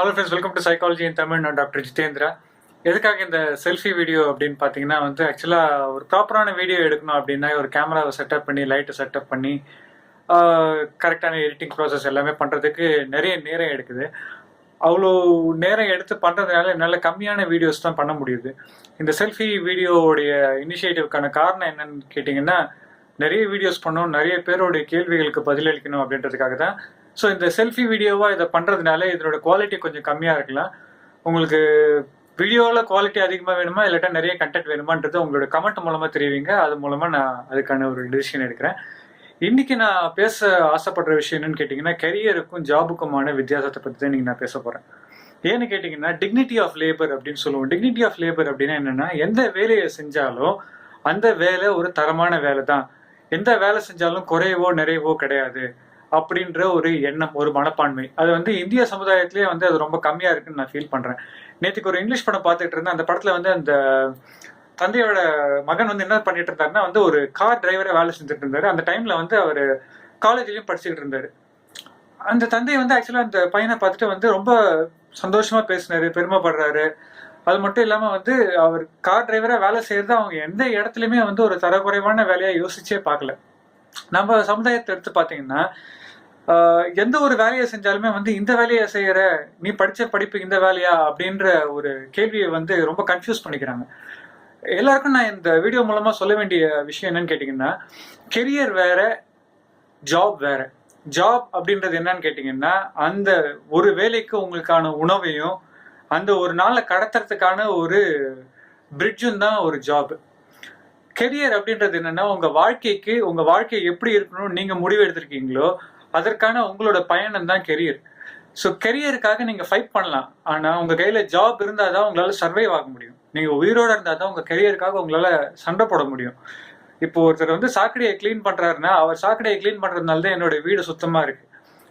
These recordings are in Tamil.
Hello friends welcome to psychology in Tamil நான் டாக்டர் ஜிதேந்திரா எதுக்காக இந்த செல்ஃபி வீடியோ அப்படின்னு பார்த்தீங்கன்னா வந்து ஆக்சுவலாக ஒரு ப்ராப்பரான வீடியோ எடுக்கணும் அப்படின்னா ஒரு கேமராவை செட்டப் பண்ணி லைட்டை செட்டப் பண்ணி கரெக்டான எடிட்டிங் ப்ராசஸ் எல்லாமே பண்ணுறதுக்கு நிறைய நேரம் எடுக்குது. அவ்வளோ நேரம் எடுத்து பண்ணுறதுனால என்னால் கம்மியான வீடியோஸ் தான் பண்ண முடியுது. இந்த செல்ஃபி வீடியோவுடைய இனிஷியேட்டிவ்க்கான காரணம் என்னன்னு கேட்டிங்கன்னா நிறைய வீடியோஸ் பண்ணணும் நிறைய பேருடைய கேள்விகளுக்கு பதிலளிக்கணும் அப்படின்றதுக்காக தான் ஸோ இந்த செல்ஃபி வீடியோவாக இதை பண்ணுறதுனால இதனோட குவாலிட்டி கொஞ்சம் கம்மியாக இருக்கலாம். உங்களுக்கு வீடியோவில் குவாலிட்டி அதிகமாக வேணுமா இல்லாட்டா நிறைய கண்டென்ட் வேணுமான்றது உங்களோட கமெண்ட் மூலமாக தெரிவிங்க. அது மூலமாக நான் அதுக்கான ஒரு டிசிஷன் எடுக்கிறேன். இன்னைக்கு நான் பேச ஆசைப்படுற விஷயம் என்னன்னு கேட்டிங்கன்னா கெரியருக்கும் ஜாபுக்குமான வித்தியாசத்தை பற்றி தான் நீங்கள் நான் பேச போகிறேன் ஏன்னு கேட்டிங்கன்னா டிக்னிட்டி ஆஃப் லேபர் அப்படின்னு சொல்லுவோம். டிக்னிட்டி ஆஃப் லேபர் அப்படின்னா என்னென்னா எந்த வேலையை செஞ்சாலும் அந்த வேலை ஒரு தரமான வேலை தான் எந்த வேலை செஞ்சாலும் குறைவோ நிறைவோ கிடையாது. அப்படின்ற ஒரு எண்ணம் ஒரு மனப்பான்மை. அது வந்து இந்திய சமுதாயத்திலேயே வந்து அது ரொம்ப கம்மியா இருக்குன்னு நான் ஃபீல் பண்றேன். நேற்றுக்கு ஒரு இங்கிலீஷ் படம் பார்த்துட்டு இருந்தேன். அந்த படத்துல வந்து அந்த தந்தையோட மகன் வந்து என்ன பண்ணிட்டு இருந்தாருன்னா வந்து ஒரு கார் டிரைவரை வேலை செஞ்சுட்டு இருந்தாரு. அந்த டைம்ல வந்து அவர் காலேஜ்லயும் படிச்சுக்கிட்டு இருந்தாரு. அந்த தந்தை வந்து ஆக்சுவலா அந்த பையனை பார்த்துட்டு வந்து ரொம்ப சந்தோஷமா பேசினாரு பெருமைப்படுறாரு. அது மட்டும் இல்லாம வந்து அவர் கார் டிரைவரா வேலை செய்யறது அவங்க எந்த இடத்துலயுமே வந்து ஒரு தரக்குறைவான வேலையா யோசிச்சே பார்க்கல. நம்ம சமுதாயத்தை எடுத்து பார்த்தீங்கன்னா எந்த ஒரு வேலையை செஞ்சாலுமே வந்து இந்த வேலையை செய்யற நீ படிச்ச படிப்பு இந்த வேலையா அப்படின்ற ஒரு கேள்வியை வந்து ரொம்ப கன்ஃபியூஸ் பண்ணிக்கிறாங்க. எல்லாருக்கும் நான் இந்த வீடியோ மூலமா சொல்ல வேண்டிய விஷயம் என்னன்னு கேட்டீங்கன்னா கெரியர் வேற ஜாப் வேற. ஜாப் அப்படின்றது என்னன்னு கேட்டீங்கன்னா அந்த ஒரு வேலைக்கு உங்களுக்கான உணவையும் அந்த ஒரு நாளை கடத்துறதுக்கான ஒரு பிரிட்ஜும் தான் ஒரு ஜாப் கெரியர் அப்படின்றது என்னன்னா உங்க வாழ்க்கைக்கு உங்க வாழ்க்கை எப்படி இருக்கணும்னு நீங்க முடிவு எடுத்திருக்கீங்களோ அதற்கான உங்களோட பயணம் தான் கெரியர் ஸோ கெரியருக்காக நீங்க ஃபைட் பண்ணலாம். ஆனா உங்க கையில ஜாப் இருந்தால் தான் உங்களால சர்வைவ் ஆக முடியும். நீங்க உயிரோட இருந்தால் தான் உங்க கெரியருக்காக உங்களால சண்டை போட முடியும். இப்போ ஒருத்தர் வந்து சாக்கடையை க்ளீன் பண்றாருன்னா அவர் சாக்கடையை க்ளீன் பண்றதுனால தான் என்னோட வீடு சுத்தமா இருக்கு.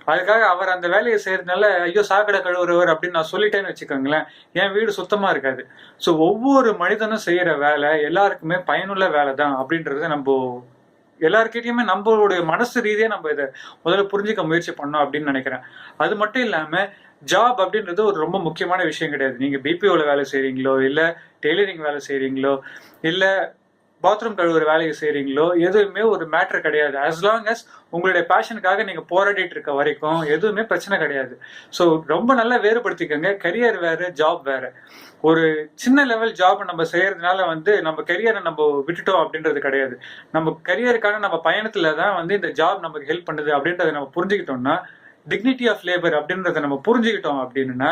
அதுக்காக அவர் அந்த வேலையை செய்யறதுனால ஐயோ சாக்கடை கழுவுறவர் அப்படின்னு நான் சொல்லிட்டேன்னு வச்சுக்கோங்களேன். என் வீடு சுத்தமா இருக்காது. ஸோ ஒவ்வொரு மனிதனும் செய்யற வேலை எல்லாருக்குமே பயனுள்ள வேலை தான் அப்படின்றத நம்ம எல்லாருக்கிட்டையுமே நம்மளுடைய மனசு ரீதியாக நம்ம இதை முதல்ல புரிஞ்சுக்க முயற்சி பண்ணோம் அப்படின்னு நினைக்கிறேன். அது மட்டும் இல்லாம ஜாப் அப்படின்றது ஒரு ரொம்ப முக்கியமான விஷயம் கிடையாது. நீங்க பிபிஓல வேலை செய்றீங்களோ இல்ல டெய்லரிங் வேலை செய்றீங்களோ இல்லை பாத்ரூம் கழுவுற வேலையை செய்கிறீங்களோ எதுவுமே ஒரு மேட்ரு கிடையாது. அஸ் லாங் அஸ் உங்களுடைய பேஷனுக்காக நீங்க போராடிட்டு இருக்க வரைக்கும் எதுவுமே பிரச்சனை கிடையாது. ஸோ ரொம்ப நல்லா வேறுபடுத்திக்கோங்க. கரியர் வேற ஜாப் வேற. ஒரு சின்ன லெவல் ஜாப் நம்ம செய்யறதுனால வந்து நம்ம கரியரை நம்ம விட்டுட்டோம் அப்படின்றது கிடையாது. நம்ம கரியருக்கான நம்ம பயணத்துல தான் வந்து இந்த ஜாப் நமக்கு ஹெல்ப் பண்ணுது அப்படின்றத நம்ம புரிஞ்சுக்கிட்டோம்னா டிக்னிட்டி ஆஃப் லேபர் அப்படின்றத நம்ம புரிஞ்சுக்கிட்டோம் அப்படின்னா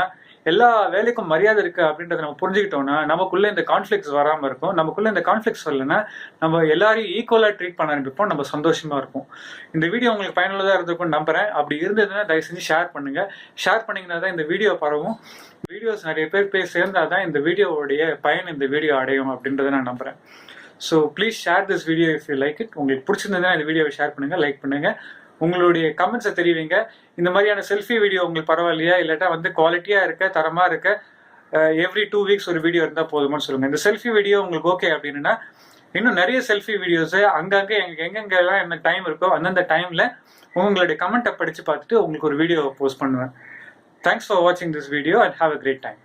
எல்லா வேலைக்கும் மரியாதை இருக்கு அப்படின்றத நம்ம புரிஞ்சுக்கிட்டோம்னா நமக்குள்ள இந்த கான்ஃபிளிக்ஸ் வராம இருக்கும். நமக்குள்ள இந்த கான்ஃபிளிக்ஸ் வரலன்னா நம்ம எல்லாரையும் ஈக்குவலா ட்ரீட் பண்ண ஆரம்பிப்போம். நம்ம சந்தோஷமா இருக்கும் இந்த வீடியோ உங்களுக்கு பயனுள்ளதா இருந்திருக்கும் நம்புறேன். அப்படி இருந்ததுன்னா தயவு செஞ்சு ஷேர் பண்ணுங்க. ஷேர் பண்ணீங்கன்னா தான் இந்த வீடியோ பரவும். வீடியோஸ் நிறைய பேர் போய் சேர்ந்தாதான் இந்த வீடியோவுடைய பயன் இந்த வீடியோ அடையும் அப்படின்றத நான் நம்புறேன். So please share this video if you like it உங்களுக்கு பிடிச்சிருந்ததுன்னா இந்த வீடியோவை ஷேர் பண்ணுங்க லைக் பண்ணுங்கள் உங்களுடைய கமெண்ட்ஸை தெரிவிங்க. இந்த மாதிரியான செல்ஃபி வீடியோ உங்களுக்கு பரவாயில்லையா? இல்லாட்டா வந்து குவாலிட்டியாக இருக்க தரமாக இருக்க எவ்ரி டூ வீக்ஸ் ஒரு வீடியோ இருந்தால் போதுமான்னு சொல்லுங்கள் இந்த செல்ஃபி வீடியோ உங்களுக்கு ஓகே அப்படின்னா இன்னும் நிறைய செல்ஃபி வீடியோஸு அங்கங்கே எங்களுக்கு எங்கெங்கெல்லாம் என்ன டைம் இருக்கோ அந்தந்த டைமில் உங்களுடைய கமெண்ட்டை படித்து பார்த்துட்டு உங்களுக்கு ஒரு வீடியோ போஸ்ட் பண்ணுவேன். தேங்க்ஸ் ஃபார் வாட்சிங் this video and have a great time